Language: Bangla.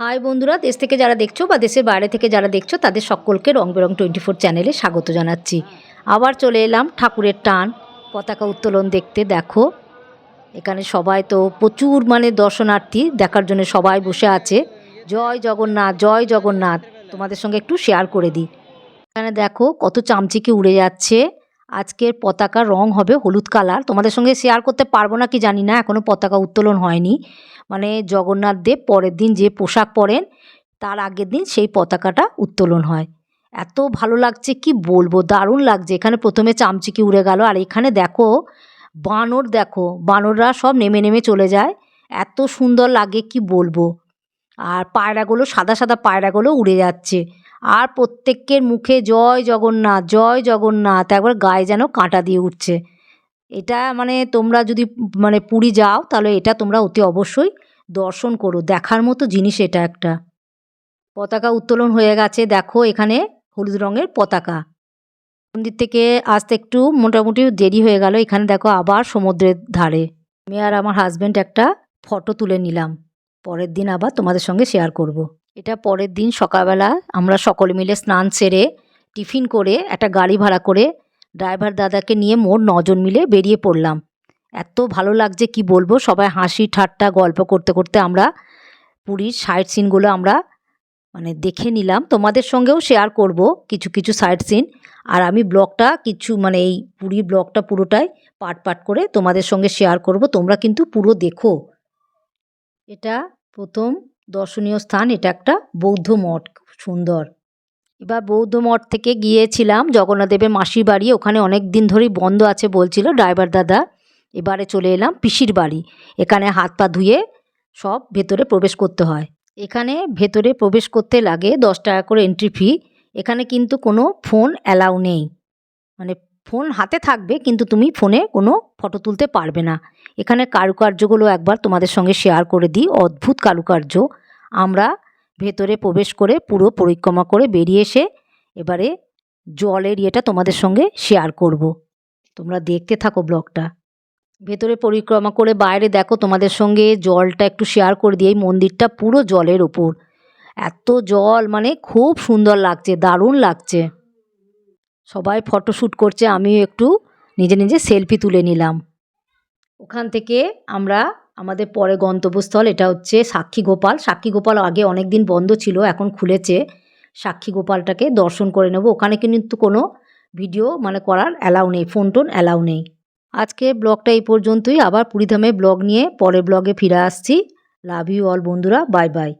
হাই বন্ধুরা, দেশ থেকে যারা দেখছ বা দেশের বাইরে থেকে যারা দেখছ, তাদের সকলকে রং বেরং টোয়েন্টি ফোর চ্যানেলে স্বাগত জানাচ্ছি। আবার চলে এলাম ঠাকুরের টান, পতাকা উত্তোলন দেখতে, দেখো। এখানে সবাই তো প্রচুর মানে দর্শনার্থী, দেখার জন্য সবাই বসে আছে। জয় জগন্নাথ জয় জগন্নাথ, তোমাদের সঙ্গে একটু শেয়ার করে দিই। এখানে দেখো কত চামচিকে উড়ে যাচ্ছে। আজকের পতাকার রং হবে হলুদ কালার। তোমাদের সঙ্গে শেয়ার করতে পারব না, কি জানি না এখনও পতাকা উত্তোলন হয়নি। মানে জগন্নাথ দেব পরের দিন যে পোশাক পরেন, তার আগের দিন সেই পতাকাটা উত্তোলন হয়। এত ভালো লাগছে, কি বলব, দারুণ লাগছে। এখানে প্রথমে চামচিকি উড়ে গেল, আর এখানে দেখো, বানর দেখো, বানররা সব নেমে নেমে চলে যায়। এত সুন্দর লাগে, কি বলব। আর পায়রাগুলো, সাদা সাদা পায়রাগুলো উড়ে যাচ্ছে। আর প্রত্যেকের মুখে জয় জগন্নাথ জয় জগন্নাথ। একবার গায়ে যেন কাঁটা দিয়ে উঠছে। এটা মানে তোমরা যদি মানে পুরী যাও, তাহলে এটা তোমরা অতি অবশ্যই দর্শন করো। দেখার মতো জিনিস এটা একটা। পতাকা উত্তোলন হয়ে গেছে। দেখো এখানে হলুদ রঙের পতাকা। মন্দির থেকে আসতে একটু মোটামুটি দেরি হয়ে গেল। এখানে দেখো আবার সমুদ্রের ধারে। আমি আর আমার হাজব্যান্ড একটা ফটো তুলে নিলাম। পরের দিন আবার তোমাদের সঙ্গে শেয়ার করব। এটা পরের দিন সকালবেলা আমরা সকলে মিলে স্নান সেরে, টিফিন করে, একটা গাড়ি ভাড়া করে ড্রাইভার দাদাকে নিয়ে মোট নজন মিলে বেরিয়ে পড়লাম। এত ভালো লাগছে কি বলব? সবাই হাসি ঠাট্টা গল্প করতে করতে আমরা পুরীর সাইট সিনগুলো আমরা মানে দেখে নিলাম। তোমাদের সঙ্গেও শেয়ার করব কিছু কিছু সাইট সিন আর আমি ব্লগটা কিছু মানে এই পুরী ব্লগটা পুরোটাই পাট পাট করে তোমাদের সঙ্গে শেয়ার করব। তোমরা কিন্তু পুরো দেখো। এটা প্রথম দর্শনীয় স্থান, এটা একটা বৌদ্ধ মঠ সুন্দর। এবার বৌদ্ধ মঠ থেকে গিয়েছিলাম জগন্নাথদেবের মাসির বাড়ি, ওখানে অনেক দিন ধরেই বন্ধ আছে বলছিল ড্রাইভার দাদা। এবারে চলে এলাম পিসির বাড়ি, এখানে হাত পা ধুয়ে সব ভেতরে প্রবেশ করতে হয়। এখানে ভেতরে প্রবেশ করতে লাগে দশ টাকা করে এন্ট্রি ফি এখানে কিন্তু কোনো ফোন অ্যালাউ নেই। মানে ফোন হাতে থাকবে, কিন্তু তুমি ফোনে কোনো ফটো তুলতে পারবে না। এখানে কারুকার্যগুলো একবার তোমাদের সঙ্গে শেয়ার করে দিই। অদ্ভুত কারুকার্য। আমরা ভেতরে প্রবেশ করে পুরো পরিক্রমা করে বেরিয়ে এসে এবারে জলের ইয়েটা তোমাদের সঙ্গে শেয়ার করব। তোমরা দেখতে থাকো ব্লগটা। ভেতরে পরিক্রমা করে বাইরে দেখো তোমাদের সঙ্গে জলটা একটু শেয়ার করে দিই। এই মন্দিরটা পুরো জলের ওপর এত জল মানে খুব সুন্দর লাগছে, দারুণ লাগছে। সবাই ফটো শ্যুট করছে, আমিও একটু নিজে নিজে সেলফি তুলে নিলাম। ওখান থেকে আমরা আমাদের পরে গন্তব্যস্থল, এটা হচ্ছে সাক্ষী গোপাল। সাক্ষী গোপাল আগে অনেক দিন বন্ধ ছিল, এখন খুলেছে। সাক্ষী গোপালটাকে দর্শন করে নেব। ওখানে কিন্তু কোনো ভিডিও মানে করার অ্যালাউ নেই, ফোন টোন অ্যালাউ নেই। আজকে ব্লগটা এই পর্যন্তই। আবার পুরীধামে ব্লগ নিয়ে পরের ব্লগে ফিরে আসছি। লাভ ইউ অল বন্ধুরা, বাই বাই।